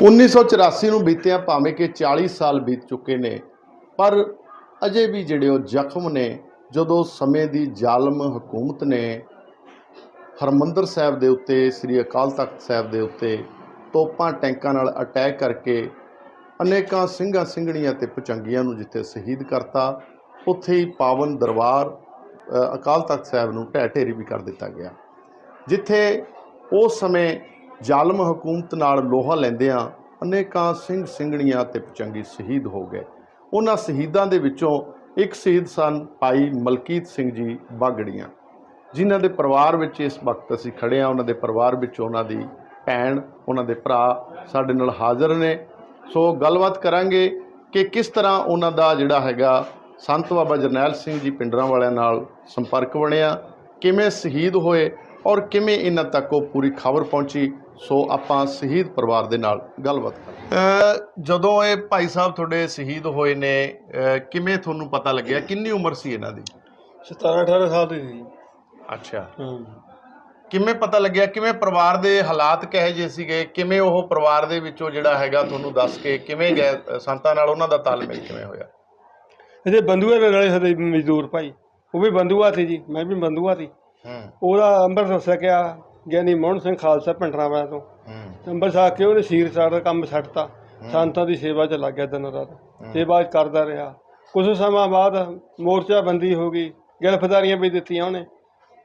1984 ਨੂੰ ਬੀਤਿਆ ਭਾਵੇਂ ਕਿ 40 ਸਾਲ ਬੀਤ ਚੁੱਕੇ ਨੇ, ਪਰ ਅਜੇ ਵੀ ਜਿਹੜੇ ਉਹ ਜ਼ਖਮ ਨੇ, ਜਦੋਂ ਸਮੇਂ ਦੀ ਜ਼ਾਲਮ ਹਕੂਮਤ ਨੇ ਹਰਮੰਦਰ ਸਾਹਿਬ ਦੇ ਉੱਤੇ, ਸ੍ਰੀ ਅਕਾਲ ਤਖਤ ਸਾਹਿਬ ਦੇ ਉੱਤੇ ਤੋਪਾਂ ਟੈਂਕਾਂ ਨਾਲ ਅਟੈਕ ਕਰਕੇ ਅਨੇਕਾਂ ਸਿੰਘਾਂ ਸਿੰਘਣੀਆਂ ਤੇ ਪਚੰਗੀਆਂ ਨੂੰ ਜਿੱਥੇ ਸ਼ਹੀਦ ਕਰਤਾ, ਉੱਥੇ ਹੀ ਪਾਵਨ ਦਰਬਾਰ ਅਕਾਲ ਤਖਤ ਸਾਹਿਬ ਨੂੰ ਢਹਿ ਢੇਰੀ ਵੀ ਕਰ ਦਿੱਤਾ ਗਿਆ। ਜਿੱਥੇ ਉਸ ਸਮੇਂ ਜ਼ਾਲਮ ਹਕੂਮਤ ਨਾਲ ਲੋਹਾ ਲੈਂਦਿਆਂ ਅਨੇਕਾਂ ਸਿੰਘ ਸਿੰਘਣੀਆਂ ਤੇ ਪੁਚੰਗੀ ਸ਼ਹੀਦ ਹੋ ਗਏ। ਉਹਨਾਂ ਸ਼ਹੀਦਾਂ ਦੇ ਵਿੱਚੋਂ ਇੱਕ ਸ਼ਹੀਦ ਸਨ ਭਾਈ ਮਲਕੀਤ ਸਿੰਘ ਜੀ ਬਾਗੜੀਆਂ। ਜਿਨ੍ਹਾਂ ਦੇ ਪਰਿਵਾਰ ਵਿੱਚ ਇਸ ਵਕਤ ਅਸੀਂ ਖੜੇ ਹਾਂ, ਉਹਨਾਂ ਦੇ ਪਰਿਵਾਰ ਵਿੱਚ ਉਹਨਾਂ ਦੀ ਭੈਣ, ਉਹਨਾਂ ਦੇ ਭਰਾ ਸਾਡੇ ਨਾਲ ਹਾਜ਼ਰ ਨੇ। ਸੋ ਗੱਲਬਾਤ ਕਰਾਂਗੇ ਕਿ ਕਿਸ ਤਰ੍ਹਾਂ ਉਹਨਾਂ ਦਾ ਜਿਹੜਾ ਹੈਗਾ ਸੰਤ ਬਾਬਾ ਜਰਨੈਲ ਸਿੰਘ ਜੀ ਪਿੰਡਰਾਂ ਵਾਲਿਆਂ ਨਾਲ ਸੰਪਰਕ ਬਣਿਆ, ਕਿਵੇਂ ਸ਼ਹੀਦ ਹੋਏ ਔਰ ਕਿਵੇਂ ਇਹਨਾਂ ਤੱਕ ਉਹ ਪੂਰੀ ਖਬਰ ਪਹੁੰਚੀ ਸੋ ਆਪਾਂ ਸ਼ਹੀਦ ਪਰਿਵਾਰ ਦੇ ਨਾਲ ਗੱਲਬਾਤ ਕਰਾਂਗੇ ਜਦੋਂ ਇਹ ਭਾਈ ਸਾਹਿਬ ਤੁਹਾਡੇ ਸ਼ਹੀਦ ਹੋਏ ਨੇ ਕਿਵੇਂ ਤੁਹਾਨੂੰ ਪਤਾ ਲੱਗਿਆ? ਕਿੰਨੀ ਉਮਰ ਸੀ ਇਹਨਾਂ ਦੀ? 17 18 ਸਾਲ ਦੀ ਸੀ। ਅੱਛਾ। ਹਾਂ। ਕਿਵੇਂ ਪਤਾ ਲੱਗਿਆ? ਕਿਵੇਂ ਪਰਿਵਾਰ ਦੇ ਹਾਲਾਤ ਕਹੇ ਜੇ ਸੀਗੇ? ਕਿਵੇਂ ਉਹ ਪਰਿਵਾਰ ਦੇ ਵਿੱਚੋਂ ਜਿਹੜਾ ਹੈਗਾ ਤੁਹਾਨੂੰ ਦੱਸ ਕੇ ਕਿਵੇਂ ਗਏ? ਸੰਤਾਂ ਨਾਲ ਉਹਨਾਂ ਦਾ ਤਾਲਮੇਲ ਕਿਵੇਂ ਹੋਇਆ? ਇਹਦੇ ਬੰਦੂਆ ਦੇ ਨਾਲੇ ਸਾਡੇ ਮਜ਼ਦੂਰ ਭਾਈ। ਉਹ ਵੀ ਬੰਦੂਆ ਸੀ ਜੀ ਮੈਂ ਵੀ ਬੰਦੂਆ ਸੀ। ਹੂੰ। ਉਹਦਾ ਅੰਮ੍ਰਿਤਸਰ ਸਕਿਆ ਗਿਆਨੀ ਮੋਹਨ ਸਿੰਘ ਖਾਲਸਾ ਪਿੰਡਰਾਂ ਵਾਲਾ ਤੋਂ। ਹੂੰ। ਅੰਮ੍ਰਿਤਸਰ ਆ ਕੇ ਉਹਨੇ ਸੀਰ ਸਾਰ ਦਾ ਕੰਮ ਛੱਡਤਾ। ਸੰਤਾਂ ਦੀ ਸੇਵਾ 'ਚ ਲੱਗ ਗਿਆ ਦਿਨ ਰਾਤ। ਸੇਵਾ ਕਰਦਾ ਰਿਹਾ। ਕੁਝ ਸਮਾਂ ਬਾਅਦ ਮੋਰਚਾ ਬੰਦੀ ਹੋ ਗਈ। ਗ੍ਰਿਫਤਾਰੀਆਂ ਵੀ ਦਿੱਤੀਆਂ ਉਹਨੇ।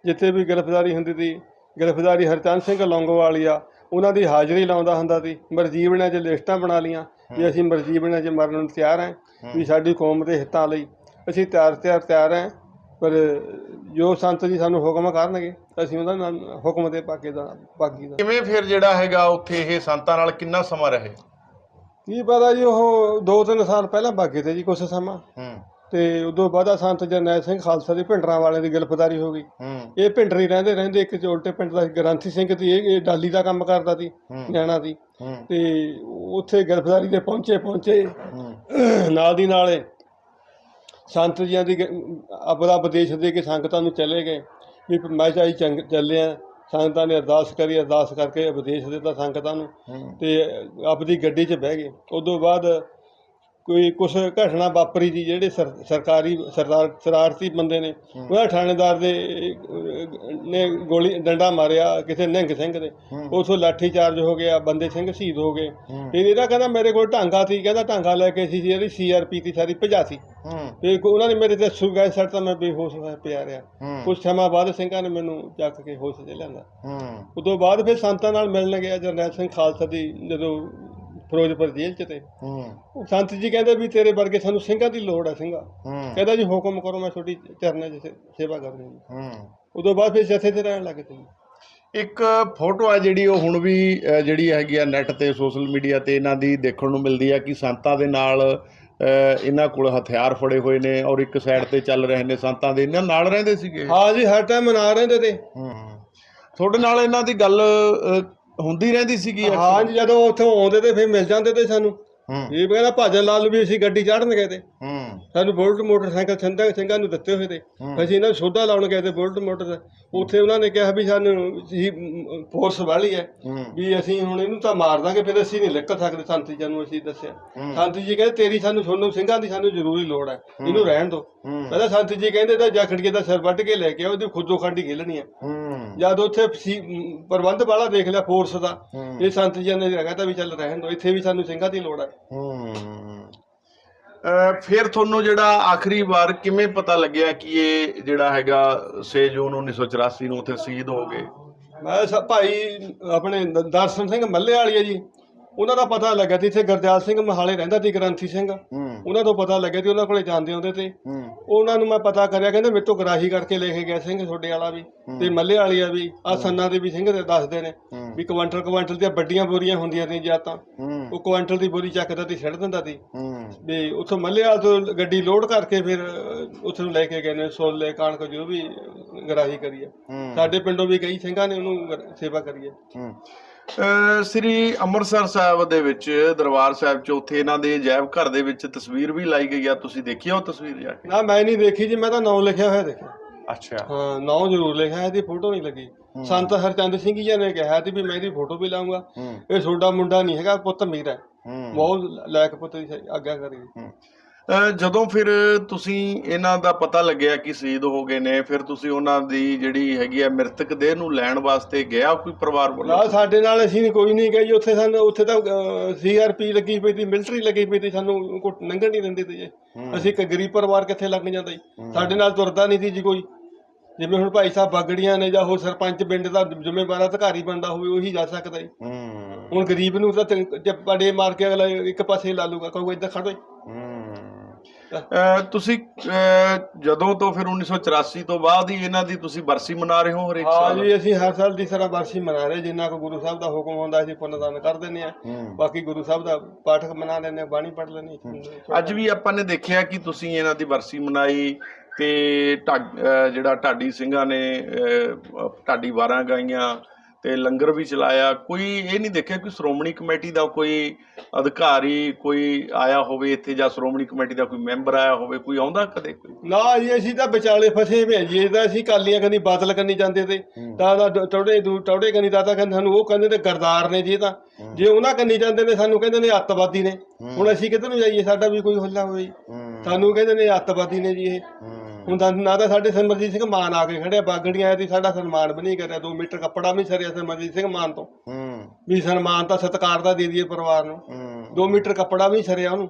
ਜਿੱਥੇ ਵੀ ਗ੍ਰਿਫਤਾਰੀ ਹੁੰਦੀ ਸੀ ਗ੍ਰਿਫਤਾਰੀ ਹਰਚੰਦ ਸਿੰਘ ਲੌਂਗੋਵਾਲੀਆ ਉਹਨਾਂ ਦੀ ਹਾਜ਼ਰੀ ਲਾਉਂਦਾ ਹੁੰਦਾ ਸੀ। ਮਰਜੀਵਣਿਆਂ 'ਚ ਲਿਸਟਾਂ ਬਣਾ ਲੀਆਂ ਵੀ ਅਸੀਂ ਮਰਜੀਵਣਿਆਂ 'ਚ ਮਰਨ ਨੂੰ ਤਿਆਰ ਹਾਂ ਵੀ ਸਾਡੀ ਕੌਮ ਦੇ ਹਿੱਤਾਂ ਲਈ ਅਸੀਂ ਤਿਆਰ ਤਿਆਰ ਤਿਆਰ ਹਾਂ। ਪਰ ਜੋ ਸੰਤ ਜੀ ਸਾਨੂੰ ਹੁਕਮ ਕਰਨਗੇ ਅਸੀਂ ਨਾਲ ਹੁਕਮ ਦੇ ਪਾਕੇ ਦਾ ਬਾਕੀ ਦਾ। ਕਿਵੇਂ ਫਿਰ ਜਿਹੜਾ ਹੈਗਾ ਉੱਥੇ ਇਹ ਸੰਤਾਂ ਨਾਲ ਕਿੰਨਾ ਸਮਾਂ ਰਹੇ? ਕੀ ਪਤਾ ਜੀ ਉਹ ਦੋ ਤਿੰਨ ਸਾਲ ਪਹਿਲਾਂ ਬਾਗੇ ਤੇ ਜੀ ਕੁਛ ਸਮਾਂ। ਹੂੰ। ਤੇ ਉਦੋਂ ਬਾਅਦ ਆ ਸੰਤ ਜਰਨੈਲ ਸਿੰਘ ਖਾਲਸਾ ਦੀ ਭਿੰਡਰਾਂ ਵਾਲੇ ਦੀ ਗ੍ਰਿਫਤਾਰੀ ਹੋ ਗਈ। ਹੂੰ। ਇਹ ਭਿੰਡਰੀ ਰਹਿੰਦੇ ਰਹਿੰਦੇ ਇੱਕ ਚੋਲਟੇ ਪਿੰਡ ਦਾ ਗ੍ਰੰਥੀ ਸਿੰਘ ਸੀ ਇਹ ਇਹ ਡਾਲੀ ਦਾ ਕੰਮ ਕਰਦਾ ਸੀ। ਨਿਆਣਾ ਸੀ। ਹੂੰ। ਤੇ ਉੱਥੇ ਗ੍ਰਿਫਤਾਰੀ ਤੇ ਪਹੁੰਚੇ ਪਹੁੰਚੇ ਨਾਲ ਦੀ ਨਾਲੇ ਸੰਤ ਜੀਆਂ ਦੀ ਆਪਦਾ ਉਪਦੇਸ਼ ਦੇ ਕੇ ਸੰਗਤਾਂ ਨੂੰ ਚਲੇ ਗਏ। ਵੀ ਮੈਂ ਚਾਹੀ ਚੰਗ ਚੱਲੇ ਆ ਸੰਗਤਾਂ ਨੇ ਅਰਦਾਸ ਕਰੀ ਅਰਦਾਸ ਕਰਕੇ ਉਪਦੇਸ਼ ਦਿੱਤਾ ਸੰਗਤਾਂ ਨੂੰ। ਤੇ ਆਪਦੀ ਗੱਡੀ 'ਚ ਬਹਿ ਗਏ। ਉਦੋਂ ਬਾਅਦ ਕੋਈ ਕੁਛ ਘਟਨਾ ਵਾਪਰੀ ਜੀ ਜਿਹੜੇ ਸਰ- ਸਰਕਾਰੀ ਸਰਦਾਰ ਸ਼ਰਾਰਤੀ ਬੰਦੇ ਨੇ ਉਹਨਾਂ ਥਾਣੇਦਾਰ ਦੇ ਨੇ ਗੋਲੀ ਡੰਡਾ ਮਾਰਿਆ ਕਿਸੇ ਨਿਹੰਗ ਸਿੰਘ ਦੇ। ਉਥੋਂ ਲਾਠੀ ਚਾਰਜ ਹੋ ਗਿਆ ਬੰਦੇ ਸਿੰਘ ਸ਼ਹੀਦ ਹੋ ਗਏ। ਫਿਰ ਇਹਦਾ ਕਹਿੰਦਾ ਮੇਰੇ ਕੋਲ ਢਾਂਗਾ ਸੀ ਕਹਿੰਦਾ ਢਾਂਗਾ ਲੈ ਕੇ ਸੀ ਜਿਹੜੀ ਸੀਆਰਪੀ ਦੀ ਸਾਰੀ ਭਜਾਤੀ ਹੂੰ। ਫਿਰ ਕੋ- ਉਹਨਾਂ ਨੇ ਮੇਰੇ ਤੇ ਸੁਗਾਇ ਸੱਟ ਤਾਂ ਮੈਂ ਬੇਹੋਸ਼ ਹੋਇਆ ਪਿਆ ਰਿਹਾ। ਹੂੰ। ਕੁਝ ਸਮਾਂ ਬਾਅਦ ਸਿੰਘਾਂ ਨੇ ਮੈਨੂੰ ਚੱਕ ਕੇ ਹੋਸ਼ 'ਚ ਲਿਆਂਦਾ। ਹੂੰ। ਉਦੋਂ ਬਾਅਦ ਫਿਰ ਸੰਤਾਂ ਨਾਲ ਮਿਲਣ ਗਿਆ ਜਰਨੈਲ ਸਿੰਘ ਖਾਲਸਾ ਦੀ ਜਦੋਂ ਫਿਰੋਜ਼ਪੁਰ ਜੇਲ੍ਹ 'ਚ ਤੇ। ਹੂੰ। ਉਹ ਸੰਤ ਜੀ ਕਹਿੰਦੇ ਵੀ ਤੇਰੇ ਵਰਗੇ ਸਾਨੂੰ ਸਿੰਘਾਂ ਦੀ ਲੋੜ ਹੈ ਸਿੰਘਾ। ਹੂੰ। ਕਹਿੰਦਾ ਜੀ ਹੁਕਮ ਕਰੋ ਮੈਂ ਤੁਹਾਡੀ ਚਰਨਾਂ 'ਚ ਸੇ- ਸੇਵਾ ਕਰਨੀ ਹੈ ਹੂੰ। ਉਦੋਂ ਬਾਅਦ ਫਿਰ ਜਥੇ ਤੇ ਰਹਿਣ ਲੱਗੇ ਜੀ ਇੱਕ ਫੋਟੋ ਆ ਜਿਹੜੀ ਉਹ ਹੁਣ ਵੀ ਅ, ਜਿਹੜੀ ਹੈਗੀ ਆ ਨੈਟ ਤੇ ਸੋਸ਼ਲ ਮੀਡੀਆ ਤੇ ਇਹਨਾਂ ਦੀ ਦੇਖਣ ਨੂੰ ਮਿਲਦੀ ਆ ਕਿ ਸੰਤਾਂ ਦੇ ਨਾਲ ਅ, ਇਹਨਾਂ ਕੋਲ ਹਥਿਆਰ ਫੜੇ ਹੋਏ ਨੇ ਔਰ ਇੱਕ ਸਾਈਡ ਤੇ ਚੱਲ ਰਹੇ ਨੇ ਸੰਤਾਂ ਦੇ। ਇਹਨਾਂ ਨਾਲ ਰਹਿੰਦੇ ਸੀਗੇ? ਹਾਂ ਜੀ ਹਰ ਟਾਈਮ ਮਨਾ ਰਹਿੰਦੇ ਤੇ। ਹੂੰ। ਤੁਹਾਡੇ ਨਾਲ ਇਹਨਾਂ ਦੀ ਗੱਲ ਅ, ਹੁੰਦੀ ਰਹਿੰਦੀ ਸੀਗੀ ਹਾਂ ਜੀ ਜਦੋਂ ਉੱਥੋਂ ਆਉਂਦੇ ਤੇ ਫਿਰ ਮਿਲ ਜਾਂਦੇ ਤੇ ਸਾਨੂੰ। ਇਹ ਕਹਿੰਦਾ ਭਾਜਨ ਲਾਲ ਵੀ ਅਸੀਂ ਗੱਡੀ ਚੜ੍ਹਨ ਗਏ ਤੇ। ਹੂੰ। ਸਾਨੂੰ ਬੁਲਟ ਮੋਟਰਸਾਈਕਲ ਸੰਧਾ ਸਿੰਘਾਂ ਨੂੰ ਦਿੱਤੇ ਹੋਏ ਤੇ। ਅਸੀਂ ਇਹਨਾਂ ਨੂੰ ਸੋਧਾ ਲਾਉਣ ਗਏ ਤੇ ਬੁਲਟ ਮੋਟਰ ਉੱਥੇ ਉਹਨਾਂ ਨੇ ਕਿਹਾ ਵੀ ਸਾਨੂੰ ਜੀ ਫੋਰਸ ਵਾਲੀ ਹੈ ਵੀ ਅਸੀਂ ਹੁਣ ਇਹਨੂੰ ਤਾਂ ਮਾਰ ਦਾਂਗੇ ਫਿਰ ਅਸੀਂ ਨਹੀਂ ਨਿਕਲ ਸਕਦੇ। ਸੰਤ ਜੀ ਨੂੰ ਅਸੀਂ ਦੱਸਿਆ। ਸੰਤ ਜੀ ਕਹਿੰਦੇ ਤੇਰੀ ਸਾਨੂੰ ਤੁਹਾਨੂੰ ਸਿੰਘਾਂ ਦੀ ਸਾਨੂੰ ਜ਼ਰੂਰੀ ਲੋੜ ਹੈ। ਇਹਨੂੰ ਰਹਿਣ ਦਿਓ ਹੂੰ। ਪਹਿਲਾਂ ਸੰਤ ਜੀ ਕਹਿੰਦੇ ਤਾਂ ਜਾਖੜੀਏ ਦਾ ਸਿਰ ਵੱਢ ਕੇ ਲੈ ਕੇ ਆਓ ਉਹਦੀ ਖੁੱਦੋ ਖੰਡੀ ਖੇਲਣੀ ਹੈ। ਹੂੰ। ਜਦ ਉੱਥੇ ਪ੍ਰਬੰਧ ਵਾਲਾ ਦੇਖ ਲਿਆ ਫੋਰਸ ਦਾ। ਇਹ ਸੰਤ ਜੀ ਨੇ ਕਹਿੰਦਾ ਵੀ ਚੱਲ ਰਹਿਣ ਦਿਓ ਇੱਥੇ ਵੀ ਸਾਨੂੰ ਸਿੰਘਾਂ ਦੀ ਲੋੜ ਹੈ। ਹੂੰ। ਫਿਰ ਤੁਹਾਨੂੰ ਜਿਹੜਾ ਆਖਰੀ ਵਾਰ ਕਿਵੇਂ ਪਤਾ ਲੱਗਿਆ ਕਿ ਇਹ ਜਿਹੜਾ ਹੈਗਾ 6 ਜੂਨ 1984 ਨੂੰ ਉੱਥੇ ਸ਼ਹੀਦ ਹੋ ਗਏ? ਮੈਂ ਸ- ਭਾਈ ਆਪਣੇ ਦ- ਦਰਸ਼ਨ ਸਿੰਘ ਮੱਲੇ ਵਾਲੀ ਹੈ ਜੀ। ਉਹਨਾਂ ਦਾ ਪਤਾ ਲੱਗਾ ਸੀ ਇੱਥੇ ਗੁਰਦਿਆਲ ਸਿੰਘ ਮਹਾਲੇ ਰਹਿੰਦਾ ਸੀ ਗ੍ਰੰਥੀ ਸਿੰਘ। ਉਹਨਾਂ ਤੋਂ ਪਤਾ ਲੱਗਿਆ ਸੀ ਉਹਨਾਂ ਕੋਲੇ ਜਾਂਦੇ ਆਉਂਦੇ ਤੇ। ਉਹਨਾਂ ਨੂੰ ਮੈਂ ਪਤਾ ਕਰਿਆ ਕਹਿੰਦੇ ਮੇਰੇ ਤੋਂ ਗਰਾਹੀ ਕਰਕੇ ਲੈ ਕੇ ਗਿਆ ਸਿੰਘ ਛੋਡੇ ਵਾਲਾ ਵੀ ਤੇ ਮੱਲੇ ਵਾਲੀ ਆ ਵੀ ਆ ਸੰਨਾ ਦੇ ਵੀ ਸਿੰਘ ਦੇ ਦੱਸਦੇ ਨੇ। ਵੀ ਕੁਆਂਟਲ ਕੁਆਂਟਲ ਦੀਆਂ ਵੱਡੀਆਂ ਬੋਰੀਆਂ ਹੁੰਦੀਆਂ ਸੀ ਜਾਂ ਤਾਂ। ਉਹ ਕੁਆਂਟਲ ਦੀ ਬੋਰੀ ਚੱਕਦਾ ਤੇ ਛੱਡ ਦਿੰਦਾ ਸੀ। ਵੀ ਉੱਥੋਂ ਮੱਲੇ ਵਾਲ ਤੋਂ ਗੱਡੀ ਲੋਡ ਕਰਕੇ ਫਿਰ ਉੱਥੇ ਨੂੰ ਲੈ ਕੇ ਗਏ ਨੇ ਸੋਲੇ ਕਣਕ ਜੋ ਵੀ ਗਰਾਹੀ ਕਰੀ ਹੂੰ। ਸਾਡੇ ਪਿੰਡੋਂ ਵੀ ਕਈ ਸਿੰਘਾਂ ਨੇ ਉਹਨੂੰ ਗ- ਸੇਵਾ ਕਰੀ ਹੈ। ਸ੍ਰੀ ਅੰਮ੍ਰਿਤਸਰ ਸਾਹਿਬ ਦੇ ਵਿੱਚ ਦਰਬਾਰ ਸਾਹਿਬ ਚ ਉੱਥੇ ਇਹਨਾਂ ਦੇ ਜੈਵ ਘਰ ਦੇ ਵਿੱਚ ਤਸਵੀਰ ਵੀ ਲਾਈ ਗਈ ਆ। ਤੁਸੀਂ ਦੇਖੀ ਆ ਉਹ ਤਸਵੀਰ ਜਾ ਕੇ? ਨਾ ਮੈਂ ਨਹੀਂ ਦੇਖੀ ਜੀ ਮੈਂ ਤਾਂ ਨਾਮ ਲਿਖਿਆ ਹੋਇਆ ਦੇਖਿਆ। ਅੱਛਾ। ਹਾਂ ਨਾਂ ਜ਼ਰੂਰ ਲਿਖਿਆ ਹੈ, ਇਹਦੀ ਫੋਟੋ ਨਹੀਂ ਲੱਗੀ। ਸੰਤ ਹਰਚੰਦ ਸਿੰਘ ਜੀ ਨੇ ਕਿਹਾ ਸੀ ਵੀ ਮੈਂ ਇਹਦੀ ਫੋਟੋ ਵੀ ਲਾਉਂਗਾ ਹੂੰ। ਇਹ ਛੋਟਾ ਮੁੰਡਾ ਨਹੀਂ ਹੈਗਾ ਪੁੱਤ ਮੇਰਾ। ਹੈ। ਹੂੰ ਬਹੁਤ ਲਾਇਕ ਪੁੱਤ ਦੀ ਆਗਿਆ ਕਰੀ। ਜਦੋਂ ਫਿਰ ਤੁਸੀਂ ਇਹਨਾਂ ਦਾ ਪਤਾ ਲੱਗਿਆ ਕਿ ਸ਼ਹੀਦ ਹੋ ਗਏ ਨੇ ਫਿਰ ਤੁਸੀਂ ਉਹਨਾਂ ਦੀ ਜਿਹੜੀ ਹੈਗੀ ਆ ਮ੍ਰਿਤਕ ਦੇਹ ਨੂੰ ਲੈਣ ਵਾਸਤੇ ਗਿਆ ਕੋਈ ਪਰਿਵਾਰ ਵੱਲੋਂ? ਨਾ ਸਾਡੇ ਨਾਲ ਅਸੀਂ ਕੋਈ ਨਹੀਂ ਗਏ ਜੀ। ਉੱਥੇ ਸਾਨੂੰ ਉੱਥੇ ਤਾਂ ਸੀਆਰਪੀ ਲੱਗੀ ਪਈ ਸੀ ਮਿਲਟਰੀ ਲੱਗੀ ਪਈ ਸੀ। ਸਾਨੂੰ ਕੋਈ ਲੰਘਣ ਨਹੀਂ ਦਿੰਦੇ ਹੂੰ। ਅਸੀਂ ਇੱਕ ਗਰੀਬ ਪਰਿਵਾਰ ਕਿੱਥੇ ਲੱਗ ਜਾਂਦਾ ਜੀ? ਸਾਡੇ ਨਾਲ ਤੁਰਦਾ ਨਹੀਂ ਸੀ ਜੀ ਕੋਈ। ਜਿਵੇਂ ਹੁਣ ਭਾਈ ਸਾਹਿਬ ਬਾਗੜੀਆਂ ਨੇ ਜਾਂ ਹੋਰ ਸਰਪੰਚ ਪਿੰਡ ਦਾ ਜ਼ਿੰਮੇਵਾਰ ਅਧਿਕਾਰੀ ਬੰਦਾ ਹੋਵੇ ਉਹੀ ਜਾ ਸਕਦਾ ਜੀ। ਹੂੰ। ਹੁਣ ਗਰੀਬ ਨੂੰ ਤਾਂ ਤੇ- ਪੜੇ ਮਾਰ ਕੇ ਅਗਲਾ ਇੱਕ ਪਾਸੇ ਲਾ ਲੂਗਾ ਕਹੂਗਾ ਇੱਧਰ ਖੜੋ ਤੁਸੀਂ ਜਦੋਂ ਤੋਂ ਫਿਰ 1984 ਤੋਂ ਬਾਅਦ ਹੀ ਇਹਨਾਂ ਦੀ ਤੁਸੀਂ ਬਰਸੀ ਮਨਾ ਰਹੇ ਹੋ ਹਰੇਕ ਹਾਂ ਸਾਲ? ਜੀ ਅਸੀਂ ਹਰ ਸਾਲ ਦੀ ਤਰ੍ਹਾਂ ਬਰਸੀ ਮਨਾ ਰਹੇ ਜਿੰਨਾ ਕੋ ਗੁਰੂ ਸਾਹਿਬ ਦਾ ਹੁਕਮ ਹੁੰਦਾ ਅਸੀਂ ਪੁੰਨਦਾਨ ਕਰ ਦਿੰਦੇ ਆ ਹੂੰ। ਬਾਕੀ ਗੁਰੂ ਸਾਹਿਬ ਦਾ ਪਾਠਕ ਮਨਾ ਲੈਂਦੇ ਹਾਂ, ਬਾਣੀ ਪੜ੍ਹ ਲੈਂਦੇ ਹਾਂ। ਅੱਜ ਵੀ ਆਪਾਂ ਨੇ ਦੇਖਿਆ ਕਿ ਤੁਸੀਂ ਇਹਨਾਂ ਦੀ ਬਰਸੀ ਮਨਾਈ ਤੇ ਜਿਹੜਾ ਢਾਡੀ ਸਿੰਘਾਂ ਨੇ ਢਾਡੀ ਵਾਰਾਂ ਗਾਈਆਂ ਤੇ ਲੰਗਰ ਵੀ ਚਲਾਇਆ। ਕੋਈ ਇਹ ਨਹੀਂ ਦੇਖਿਆ ਕਿ ਸ਼੍ਰੋਮਣੀ ਕਮੇਟੀ ਦਾ ਕੋਈ ਅਧਿਕਾਰੀ ਕੋਈ ਆਇਆ ਹੋਵੇ ਇੱਥੇ ਜਾਂ ਸ਼੍ਰੋਮਣੀ ਕਮੇਟੀ ਦਾ ਕੋਈ ਮੈਂਬਰ ਆਇਆ ਹੋਵੇ ਕੋਈ ਆਉਂਦਾ ਕਦੇ ਕੋਈ? ਨਾ ਜੀ ਅਸੀਂ ਤਾਂ ਵਿਚਾਲੇ ਫਸੇ ਹੋਏ ਹਾਂ ਜੀ। ਇਹ ਤਾਂ ਅਸੀਂ ਕਾਲੀਆਂ ਕੰਨੀ ਬਾਦਲ ਕੰਨੀ ਜਾਂਦੇ ਤੇ। ਤਾਂ ਤਾਂ ਟੌੜੇ ਦੂ ਟੌੜੇ ਕੰਨੀ ਦਾਦਾ ਕਹਿੰਦੇ ਸਾਨੂੰ ਉਹ ਕਹਿੰਦੇ ਤੇ ਗਰਦਾਰ ਨੇ ਜੀ ਇਹ ਤਾਂ। ਜੇ ਉਹਨਾਂ ਕੰਨੀ ਜਾਂਦੇ ਨੇ ਸਾਨੂੰ ਕਹਿੰਦੇ ਨੇ ਅੱਤਵਾਦੀ ਨੇ। ਹੁਣ ਅਸੀਂ ਕਿੱਧਰ ਨੂੰ ਜਾਈਏ? ਸਾਡਾ ਵੀ ਕੋਈ ਹੱਲਾ ਹੋਵੇ। ਜੀ ਸਾਨੂੰ ਕਹਿੰਦੇ ਨੇ ਅੱਤਵਾਦੀ ਨੇ ਜੀ ਇਹ। ਹੁਣ ਤਾਂ ਨਾ ਤਾਂ ਸਾਡੇ ਸਿਮਰਜੀਤ ਸਿੰਘ ਮਾਨ ਆ ਕੇ ਖੜਿਆ ਬਾਗੜੀਆਂ ਆਏ ਤੇ ਸਾਡਾ ਸਨਮਾਨ ਵੀ ਨਹੀਂ ਕਰਿਆ 2 ਮੀਟਰ ਕੱਪੜਾ ਵੀ ਸਰਿਆ ਸਿਮਰਜੀਤ ਸਿੰਘ ਮਾਨ ਤੋਂ। ਵੀ ਸਨਮਾਨ ਤਾਂ ਸਤਿਕਾਰ ਦਾ ਦੇ ਦਈਏ ਪਰਿਵਾਰ ਨੂੰ। 2 ਮੀਟਰ ਕੱਪੜਾ ਵੀ ਸਰਿਆ ਉਹਨੂੰ।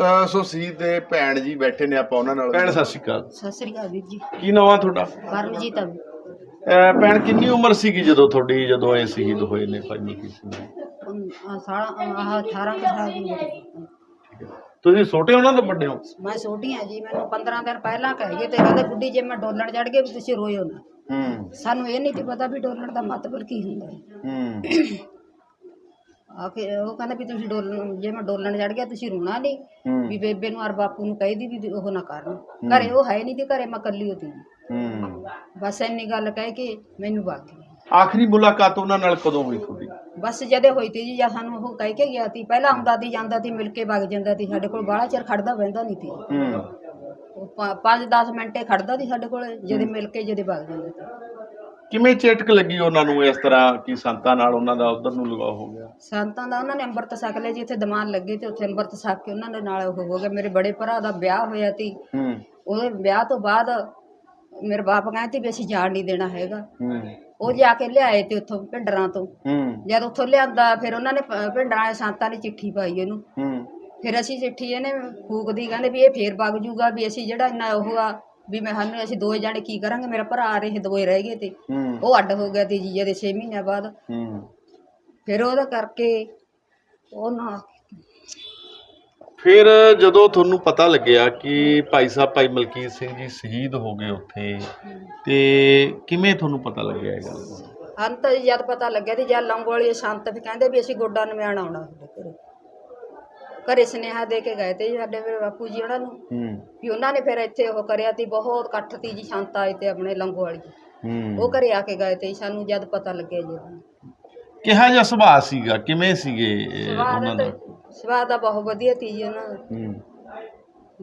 ਅਹ ਸੋ ਸੀ ਦੇ ਭੈਣ ਜੀ ਬੈਠੇ ਨੇ ਆਪਾਂ ਉਹਨਾਂ ਨਾਲ। ਭੈਣ ਸਤਿ ਸ਼੍ਰੀ ਅਕਾਲ। ਸਤਿ ਸ੍ਰੀ ਅਕਾਲ ਵੀਰ ਜੀ। ਕੀ ਨਾਮ ਆ ਤੁਹਾਡਾ? ਪਰਮਜੀਤ ਆ। ਭੈਣ ਕਿੰਨੀ ਉਮਰ ਸੀਗੀ ਜਦੋਂ ਤੁਹਾਡੀ ਜਦੋਂ ਇਹ ਸ਼ਹੀਦ ਹੋਏ ਨੇ ਭਾਈ ਮਲਕੀ ਸਿੰਘ ਜੀ? ਅਮ, ਆਹ ਸਾਲ ਆਹ 18 ਕੁ ਸਾਲ ਦੀ ਹੈ। ਤੁਸੀਂ ਛੋਟੇ ਉਹਨਾਂ ਤੋਂ ਵੱਡੇ ਹੋ? ਮੈਂ ਛੋਟੀ ਹਾਂ ਜੀ ਮੈਨੂੰ 15 ਦਿਨ ਪਹਿਲਾਂ ਕਹਿ ਗਏ ਤੇ ਕਹਿੰਦੇ ਬੁੱਢੀ ਜੇ ਮੈਂ ਡੋਲਣ ਚੜ ਗਏ ਵੀ ਤੁਸੀਂ ਰੋਇਓ ਨਾ। ਹੂੰ। ਸਾਨੂੰ ਇਹ ਨਹੀਂ ਸੀ ਪਤਾ ਵੀ ਡੋਲਣ ਦਾ ਮਤਲਬ ਕੀ ਹੁੰਦਾ ਹੈ। ਹੂੰ। ਆਖੇ ਉਹ ਕਹਿੰਦਾ ਵੀ ਤੁਸੀਂ ਡੋਲਣ ਜੇ ਮੈਂ ਡੋਲਣ ਚੜ ਗਿਆ ਤੁਸੀਂ ਰੋਣਾ ਨਹੀਂ। ਹੂੰ। ਵੀ ਬੇਬੇ ਨੂੰ ਔਰ ਬਾਪੂ ਨੂੰ ਕਹਿ ਦੀ ਵੀ ਉਹ ਨਾ ਕਰਨ ਘਰੇ ਉਹ ਹੈ ਨਹੀਂ ਤੇ ਘਰੇ ਮੈਂ ਇਕੱਲੀ ਹੋਤੀ ਹੂੰ। ਬਸ ਇੰਨੀ ਗੱਲ ਕਹਿ ਕੇ ਮੈਨੂੰ ਗਈ ਆਖਰੀ ਮੁਲਾਕਾਤ ਉਹਨਾਂ ਨਾਲ ਕਦੋਂ ਹੋਈ ਤੁਹਾਡੀ? ਬਸ ਜਦੇ ਹੋਈ ਤੀ ਜੀ ਜਾਂ ਸਾਨੂੰ ਉਹ ਕਹਿ ਕੇ ਗਿਆ ਤੀ ਪਹਿਲਾਂ ਆਉਂਦਾ ਤੀ ਜਾਂਦਾ ਤੀ ਮਿਲ ਕੇ ਵਗ ਜਾਂਦਾ ਤੀ ਸਾਡੇ ਕੋਲ ਬਾਹਲਾ ਚਿਰ ਖੜਦਾ ਬਹਿੰਦਾ ਨਹੀਂ ਤੀ। ਹੂੰ। ਉਹ 5-10 ਮਿੰਟੇ ਖੜਦਾ ਸੀ ਸਾਡੇ ਕੋਲ ਜਦੇ ਮਿਲ ਕੇ ਜਦੇ ਵਗ ਜਾਂਦਾ ਸੀ ਕਿਵੇਂ ਚੇਟਕ ਲੱਗੀ ਉਹਨਾਂ ਨੂੰ ਇਸ ਤਰ੍ਹਾਂ ਕਿ ਸੰਤਾਂ ਨਾਲ ਉਹਨਾਂ ਦਾ ਉਧਰ ਨੂੰ ਲਗਾਅ ਹੋ ਗਿਆ? ਸੰਤਾਂ ਦਾ ਉਹਨਾਂ ਨੇ ਅੰਮ੍ਰਿਤ ਛਕ ਲਿਆ ਜੀ ਇੱਥੇ ਦਮਾਨ ਲੱਗੇ ਤੇ ਉੱਥੇ ਅੰਮ੍ਰਿਤ ਛਕ ਕੇ ਉਹਨਾਂ ਦੇ ਨਾਲ ਉਹ ਹੋ ਗਿਆ। ਮੇਰੇ ਬੜੇ ਭਰਾ ਦਾ ਵਿਆਹ ਹੋਇਆ ਸੀ ਹੂੰ। ਉਹਦੇ ਵਿਆਹ ਤੋਂ ਬਾਅਦ ਮੇਰੇ ਬਾਪ ਕਹਿੰਦੇ ਵੀ ਅਸੀਂ ਜਾਣ ਨਹੀਂ ਦੇਣਾ ਹੈਗਾ। ਹੂੰ। ਉਹ ਜਾ ਕੇ ਲਿਆਏ ਤੇ ਉੱਥੋਂ ਪਿੰਡਰਾਂ ਤੋਂ। ਹੂੰ। ਜਦ ਉੱਥੋਂ ਲਿਆਂਦਾ ਫਿਰ ਉਹਨਾਂ ਨੇ ਪ- ਪਿੰਡਰਾਂ ਵਾਲੇ ਸੰਤਾਂ ਨੇ ਚਿੱਠੀ ਪਾਈ ਇਹਨੂੰ ਹੂੰ। ਫਿਰ ਅਸੀਂ ਚਿੱਠੀ ਇਹਨੇ ਫੂਕਦੀ ਕਹਿੰਦੇ ਵੀ ਇਹ ਫੇਰ ਵਗ ਜੂਗਾ ਵੀ ਅਸੀਂ ਜਿਹੜਾ ਇੰਨਾ ਉਹ ਆ ਵੀ ਮੈਂ ਸਾਨੂੰ ਅਸੀਂ ਦੋਏ ਜਾਣੇ ਕੀ ਕਰਾਂਗੇ ਮੇਰਾ ਭਰਾ ਆ ਰਹੇ ਦੋਏ ਰਹਿ ਗਏ ਤੇ। ਹੂੰ। ਉਹ ਅੱਡ ਹੋ ਗਿਆ ਤੇ ਜੀਜੇ ਦੇ 6 ਮਹੀਨਿਆਂ ਬਾਅਦ। ਹੂੰ। ਫਿਰ ਉਹਦਾ ਕਰਕੇ ਉਹ ਨਾ ਫਿਰ ਜਦੋਂ ਤੁਹਾਨੂੰ ਪਤਾ ਲੱਗਿਆ ਕਿ ਭਾਈ ਸਾਹਿਬ ਭਾਈ ਮਲਕੀਤ ਸਿੰਘ ਜੀ ਸ਼ਹੀਦ ਹੋ ਗਏ ਉੱਥੇ ਤੇ ਕਿਵੇਂ ਤੁਹਾਨੂੰ ਪਤਾ ਲੱਗਿਆ ਇਹ ਗੱਲ ਦਾ? ਅੰਤ ਜਦ ਪਤਾ ਲੱਗਿਆ ਤੇ ਜਦ ਲੰਗੋ ਵਾਲੀ ਸੰਤ ਵੀ ਕਹਿੰਦੇ ਵੀ ਅਸੀਂ ਗੋਡਾ ਨਵਿਆਣ ਆਉਣਾ ਤੁਹਾਡੇ ਘਰੇ। ਘਰੇ ਸੁਨੇਹਾ ਦੇ ਕੇ ਗਏ ਤੇ ਜੀ ਸਾਡੇ ਮੇਰੇ ਬਾਪੂ ਜੀ ਉਹਨਾਂ ਨੂੰ ਹੂੰ। ਵੀ ਉਹਨਾਂ ਨੇ ਫਿਰ ਇੱਥੇ ਉਹ ਕਰਿਆ ਤੀ ਬਹੁਤ ਇਕੱਠ ਤੀ ਜੀ ਸੰਤ ਆਏ ਤੇ ਆਪਣੇ ਲੰਗੋ ਵਾਲੀ। ਹੂੰ। ਉਹ ਘਰੇ ਆ ਕੇ ਗਏ ਤੇ ਜੀ, ਸਾਨੂੰ ਜਦ ਪਤਾ ਲੱਗਿਆ ਜੀ। ਕਿਹਾ ਜਿਹਾ ਸੁਭਾਅ ਸੀਗਾ? ਕਿਵੇਂ ਸੀਗੇ ਇਹ ਉਹਨਾਂ ਦਾ? ਤਾਂ ਸਵਾਦ ਤਾਂ ਬਹੁਤ ਵਧੀਆ ਤੀ ਜੀ ਉਹਨਾਂ ਦਾ। ਹੂੰ।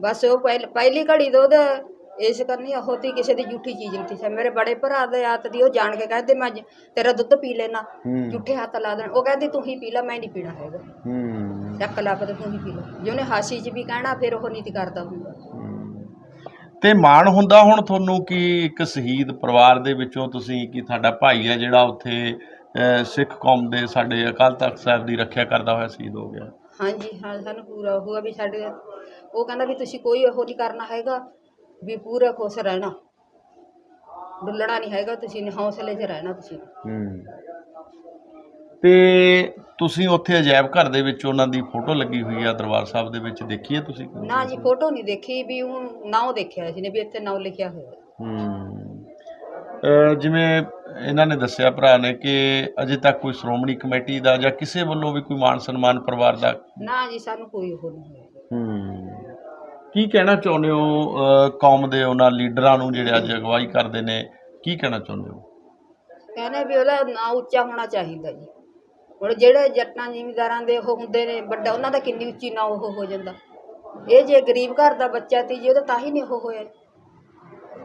ਬਸ ਉਹ ਪਹਿਲ- ਪਹਿਲੀ ਘੜੀ ਤੋਂ ਉਹਦਾ ਇਸ ਕਰਨੀ ਉਹ ਤੀ ਕਿਸੇ ਦੀ ਝੂਠੀ ਚੀਜ਼ ਨਹੀਂ ਸੀ ਮੇਰੇ ਬੜੇ ਭਰਾ ਦੇ ਆਤ ਦੀ ਉਹ ਜਾਣ ਕੇ ਕਹਿੰਦੇ ਮੈਂ ਤੇਰਾ ਦੁੱਧ ਪੀ ਲੈਣਾ ਹੂੰ। ਝੂਠੇ ਹੱਥ ਲਾ ਦੇਣ। ਉਹ ਕਹਿੰਦੀ ਤੂੰ ਹੀ ਪੀ ਲੈ ਮੈਂ ਨਹੀਂ ਪੀਣਾ ਹੈਗਾ। ਹੂੰ। ਚੱਕ ਲਾ ਪਤਾ ਤੂੰ ਹੀ ਪੀ ਲੈ। ਜੇ ਉਹਨੇ ਹਾਸੀ 'ਚ ਵੀ ਕਹਿਣਾ ਫਿਰ ਉਹ ਨੀਤੀ ਕਰਦਾ ਹੁੰਦਾ। ਤੇ ਮਾਣ ਹੁੰਦਾ ਹੁਣ ਤੁਹਾਨੂੰ ਕਿ ਇੱਕ ਸ਼ਹੀਦ ਪਰਿਵਾਰ ਦੇ ਵਿੱਚੋਂ ਤੁਸੀਂ ਕਿ ਤੁਹਾਡਾ ਭਾਈ ਹੈ ਜਿਹੜਾ ਉੱਥੇ ਅਹ, ਸਿੱਖ ਕੌਮ ਦੇ ਸਾਡੇ ਅਕਾਲ ਤਖਤ ਸਾਹਿਬ ਦੀ ਰੱਖਿਆ ਕਰਦਾ ਹੋਇਆ ਸ਼ਹੀਦ ਹੋ ਗਿਆ? ਹਾਂਜੀ ਹਾਂ ਸਾਨੂੰ ਪੂਰਾ ਹੋਊਗਾ ਵੀ ਸਾਡੇ ਉਹ ਕਹਿੰਦਾ ਵੀ ਤੁਸੀਂ ਕੋਈ ਉਹ ਨਹੀਂ ਕਰਨਾ ਹੈਗਾ ਵੀ ਪੂਰਾ ਖੁਸ਼ ਰਹਿਣਾ। ਡੁੱਲਣਾ ਨਹੀਂ ਹੈਗਾ ਤੁਸੀਂ ਹੌਸਲੇ 'ਚ ਰਹਿਣਾ ਤੁਸੀਂ। ਹੂੰ। ਤੇ ਤੁਸੀਂ ਉੱਥੇ ਅਜਾਇਬ ਘਰ ਦੇ ਵਿੱਚ ਉਹਨਾਂ ਦੀ ਫੋਟੋ ਲੱਗੀ ਹੋਈ ਆ ਦਰਬਾਰ ਸਾਹਿਬ ਦੇ ਵਿੱਚ ਦੇਖੀ ਹੈ ਤੁਸੀਂ? ਨਾ ਜੀ ਫੋਟੋ ਨਹੀਂ ਦੇਖੀ ਵੀ ਉਹ ਨਾਮ ਦੇਖਿਆ ਸੀ ਨੇ ਵੀ ਇੱਥੇ ਨਾਮ ਲਿਖਿਆ ਹੋਇਆ। ਹੂੰ। ਅਹ ਜਿਵੇਂ ਇਹਨਾਂ ਨੇ ਦੱਸਿਆ ਭਰਾ ਨੇ ਕਿ ਅਜੇ ਤੱਕ ਕੋਈ ਸ਼੍ਰੋਮਣੀ ਕਮੇਟੀ ਦਾ ਜਾਂ ਕਿਸੇ ਵੱਲੋਂ ਵੀ ਕੋਈ ਮਾਨ ਸਨਮਾਨ ਪਰਿਵਾਰ ਦਾ ਨਾ ਜੀ ਸਾਨੂੰ ਕੋਈ ਉਹ ਨਹੀਂ ਹੋਇਆ। ਹੂੰ। ਕੀ ਕਹਿਣਾ ਚਾਹੁੰਦੇ ਹੋ ਅਹ ਕੌਮ ਦੇ ਉਹਨਾਂ ਲੀਡਰਾਂ ਨੂੰ ਜਿਹੜੇ ਅੱਜ ਅਗਵਾਈ ਕਰਦੇ ਨੇ? ਕੀ ਕਹਿਣਾ ਚਾਹੁੰਦੇ ਹੋ? ਕਹਿੰਦੇ ਵੀ ਉਹਦਾ ਨਾਂ ਉੱਚਾ ਹੋਣਾ ਚਾਹੀਦਾ ਜੀ। ਹੁਣ ਜਿਹੜੇ ਜੱਟਾਂ ਜ਼ਿਮੀਂਦਾਰਾਂ ਦੇ ਉਹ ਹੁੰਦੇ ਨੇ ਵੱਡਾ ਉਹਨਾਂ ਦਾ ਕਿੰਨੀ ਉੱਚੀ ਨਾਂ ਉਹ ਹੋ ਜਾਂਦਾ। ਇਹ ਜੇ ਗਰੀਬ ਘਰ ਦਾ ਬੱਚਾ ਤੀ ਜੀ ਉਹਦਾ ਤਾਂ ਹੀ ਨਹੀਂ ਉਹ ਹੋਇਆ।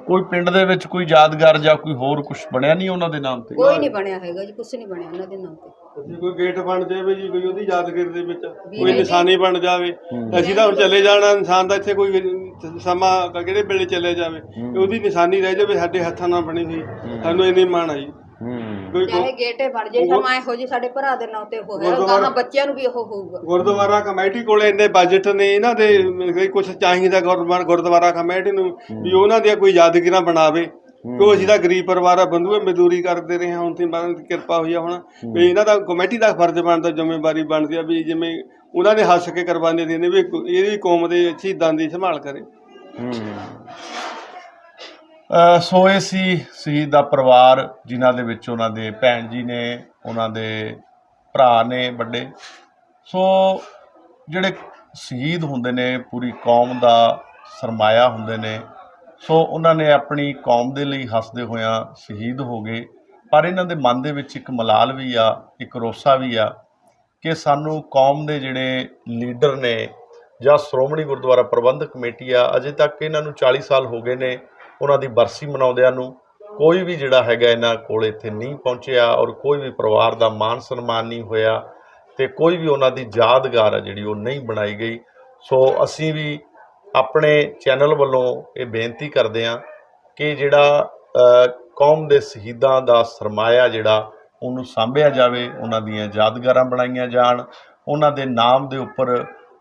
ਕੋਈ ਪਿੰਡ ਦੇ ਵਿੱਚ ਕੋਈ ਯਾਦਗਾਰ ਜਾਂ ਕੋਈ ਹੋਰ ਕੁਝ ਬਣਿਆ ਨਹੀਂ ਉਹਨਾਂ ਦੇ ਨਾਮ ਤੇ? ਕੋਈ ਨਹੀਂ ਬਣਿਆ ਹੈਗਾ ਜੀ ਕੁਛ ਨਹੀਂ ਬਣਿਆ ਉਹਨਾਂ ਦੇ ਨਾਮ ਤੇ। ਜੇ ਕੋਈ ਗੇਟ ਬਣ ਜਾਵੇ ਜੀ ਕੋਈ ਉਹਦੀ ਯਾਦਗਾਰੀ ਦੇ ਵਿੱਚ ਕੋਈ ਨਿਸ਼ਾਨੀ ਬਣ ਜਾਵੇ। ਅਸੀਂ ਤਾਂ ਹੁਣ ਚਲੇ ਜਾਣਾ ਇਨਸਾਨ ਦਾ ਇੱਥੇ ਕੋਈ ਸਮਾਂ ਕਿਹੜੇ ਵੇਲੇ ਚਲੇ ਜਾਵੇ? ਉਹਦੀ ਨਿਸ਼ਾਨੀ ਰਹਿ ਜਾਵੇ ਸਾਡੇ ਹੱਥਾਂ ਨਾਲ ਬਣੀ ਹੋਈ। ਸਾਨੂੰ ਇੰਨੀ ਮਾਣ ਆ ਜੀ। ਹੂੰ। ਕੋਈ ਚਾਹੇ ਗੇਟੇ ਬਣ ਜੇ ਸਮਾਂ ਇਹੋ ਜੀ ਸਾਡੇ ਭਰਾ ਦੇ ਨਾਂ ਤੇ ਹੋਇਆ ਗਾਹਾਂ ਬੱਚਿਆਂ ਨੂੰ ਵੀ ਉਹ ਹੋਊਗਾ। ਗੁਰਦੁਆਰਾ ਕਮੇਟੀ ਕੋਲੇ ਇੰਨੇ ਬਜਟ ਨੇ ਇਹਨਾਂ ਦੇ ਕੁਝ ਚਾਹੀਦਾ ਗੁਰਦੁਆਰਾ ਗੁਰਦੁਆਰਾ ਕਮੇਟੀ ਨੂੰ ਵੀ ਉਹਨਾਂ ਦੀਆਂ ਕੋਈ ਯਾਦਗਾਰਾਂ ਬਣਾਵੇ। ਕਿਉਂ ਅਸੀਂ ਤਾਂ ਗਰੀਬ ਪਰਿਵਾਰ ਆ ਬੰਦੂਏ ਮਜ਼ਦੂਰੀ ਕਰਦੇ ਰਹੇ ਹਾਂ ਹੁਣ ਤੇ ਬਾਰਾਂ ਦੀ ਕਿਰਪਾ ਹੋਈ ਆ ਹੁਣ। ਵੀ ਇਹਨਾਂ ਦਾ ਕਮੇਟੀ ਦਾ ਫਰਜ਼ ਬਣਦਾ ਜ਼ਿੰਮੇਵਾਰੀ ਬਣਦੀ ਆ ਵੀ ਜਿਵੇਂ ਉਹਨਾਂ ਨੇ ਹੱਸ ਕੇ ਕੁਰਬਾਨੀ ਦੇਣੀ ਵੀ ਇਹਦੀ ਕੌਮ ਦੇ ਸ਼ਹੀਦਾਂ ਦੀ ਸੰਭਾਲ ਕਰੇ। ਸੋ ਇਹ ਸੀ ਸ਼ਹੀਦ ਦਾ ਪਰਿਵਾਰ, ਜਿਨ੍ਹਾਂ ਦੇ ਵਿੱਚ ਉਹਨਾਂ ਦੇ ਭੈਣ ਜੀ ਨੇ, ਉਹਨਾਂ ਦੇ ਭਰਾ ਨੇ ਵੱਡੇ। ਸੋ ਜਿਹੜੇ ਸ਼ਹੀਦ ਹੁੰਦੇ ਨੇ, ਪੂਰੀ ਕੌਮ ਦਾ ਸਰਮਾਇਆ ਹੁੰਦੇ ਨੇ। ਸੋ ਉਹਨਾਂ ਨੇ ਆਪਣੀ ਕੌਮ ਦੇ ਲਈ ਹੱਸਦੇ ਹੋਇਆਂ ਸ਼ਹੀਦ ਹੋ ਗਏ। ਪਰ ਇਹਨਾਂ ਦੇ ਮਨ ਦੇ ਵਿੱਚ ਇੱਕ ਮਲਾਲ ਵੀ ਆ, ਇੱਕ ਰੋਸਾ ਵੀ ਆ ਕਿ ਸਾਨੂੰ ਕੌਮ ਦੇ ਜਿਹੜੇ ਲੀਡਰ ਨੇ ਜਾਂ ਸ਼੍ਰੋਮਣੀ ਗੁਰਦੁਆਰਾ ਪ੍ਰਬੰਧਕ ਕਮੇਟੀ ਆ, ਅਜੇ ਤੱਕ ਇਹਨਾਂ ਨੂੰ 40 ਸਾਲ ਹੋ ਗਏ ਨੇ। ਉਹਨਾਂ ਦੀ ਬਰਸੀ ਮਨਾਉਂਦਿਆਂ ਨੂੰ ਕੋਈ ਵੀ ਜਿਹੜਾ ਹੈਗਾ ਇਹਨਾਂ ਕੋਲ ਇੱਥੇ ਨਹੀਂ ਪਹੁੰਚਿਆ ਔਰ ਕੋਈ ਵੀ ਪਰਿਵਾਰ ਦਾ ਮਾਨ ਸਨਮਾਨ ਨਹੀਂ ਹੋਇਆ ਤੇ ਕੋਈ ਵੀ ਉਹਨਾਂ ਦੀ ਯਾਦਗਾਰ ਆ ਜਿਹੜੀ ਉਹ ਨਹੀਂ ਬਣਾਈ ਗਈ। ਸੋ ਅਸੀਂ ਵੀ ਆਪਣੇ ਚੈਨਲ ਵੱਲੋਂ ਇਹ ਬੇਨਤੀ ਕਰਦੇ ਹਾਂ ਕਿ ਜਿਹੜਾ ਕੌਮ ਦੇ ਸ਼ਹੀਦਾਂ ਦਾ ਸਰਮਾਇਆ ਜਿਹੜਾ ਉਹਨੂੰ ਸਾਂਭਿਆ ਜਾਵੇ, ਉਹਨਾਂ ਦੀਆਂ ਯਾਦਗਾਰਾਂ ਬਣਾਈਆਂ ਜਾਣ, ਉਹਨਾਂ ਦੇ ਨਾਮ ਦੇ ਉੱਪਰ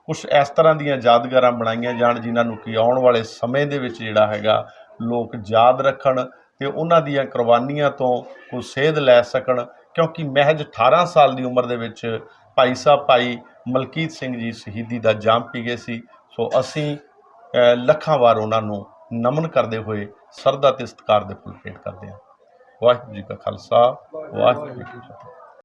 ਕੁਝ ਇਸ ਤਰ੍ਹਾਂ ਦੀਆਂ ਯਾਦਗਾਰਾਂ ਬਣਾਈਆਂ ਜਾਣ ਜਿਨ੍ਹਾਂ ਨੂੰ ਕਿ ਆਉਣ ਵਾਲੇ ਸਮੇਂ ਦੇ ਵਿੱਚ ਜਿਹੜਾ ਹੈਗਾ ਲੋਕ ਯਾਦ ਰੱਖਣ ਤੇ ਉਹਨਾਂ ਦੀਆਂ ਕੁਰਬਾਨੀਆਂ ਤੋਂ ਕੋਈ ਸੇਧ ਲੈ ਸਕਣ, ਕਿਉਂਕਿ ਮਹਿਜ 18 ਸਾਲ ਦੀ ਉਮਰ ਦੇ ਵਿੱਚ ਭਾਈ ਸਾਹਿਬ, ਭਾਈ ਮਲਕੀਤ ਸਿੰਘ ਜੀ ਸ਼ਹੀਦੀ ਦਾ ਜਾਮ ਪੀ ਗਏ ਸੀ। ਸੋ ਅਸੀਂ ਲੱਖਾਂ ਵਾਰ ਉਹਨਾਂ ਨੂੰ ਨਮਨ ਕਰਦੇ ਹੋਏ ਸਰਦਾ ਤੇ ਸਤਿਕਾਰ ਦੇ ਫੁੱਲ ਭੇਟ ਕਰਦੇ ਹਾਂ। ਵਾਹਿਗੁਰੂ ਜੀ ਕਾ ਖਾਲਸਾ, ਵਾਹਿਗੁਰੂ ਜੀ ਕੀ ਫਤਿਹ।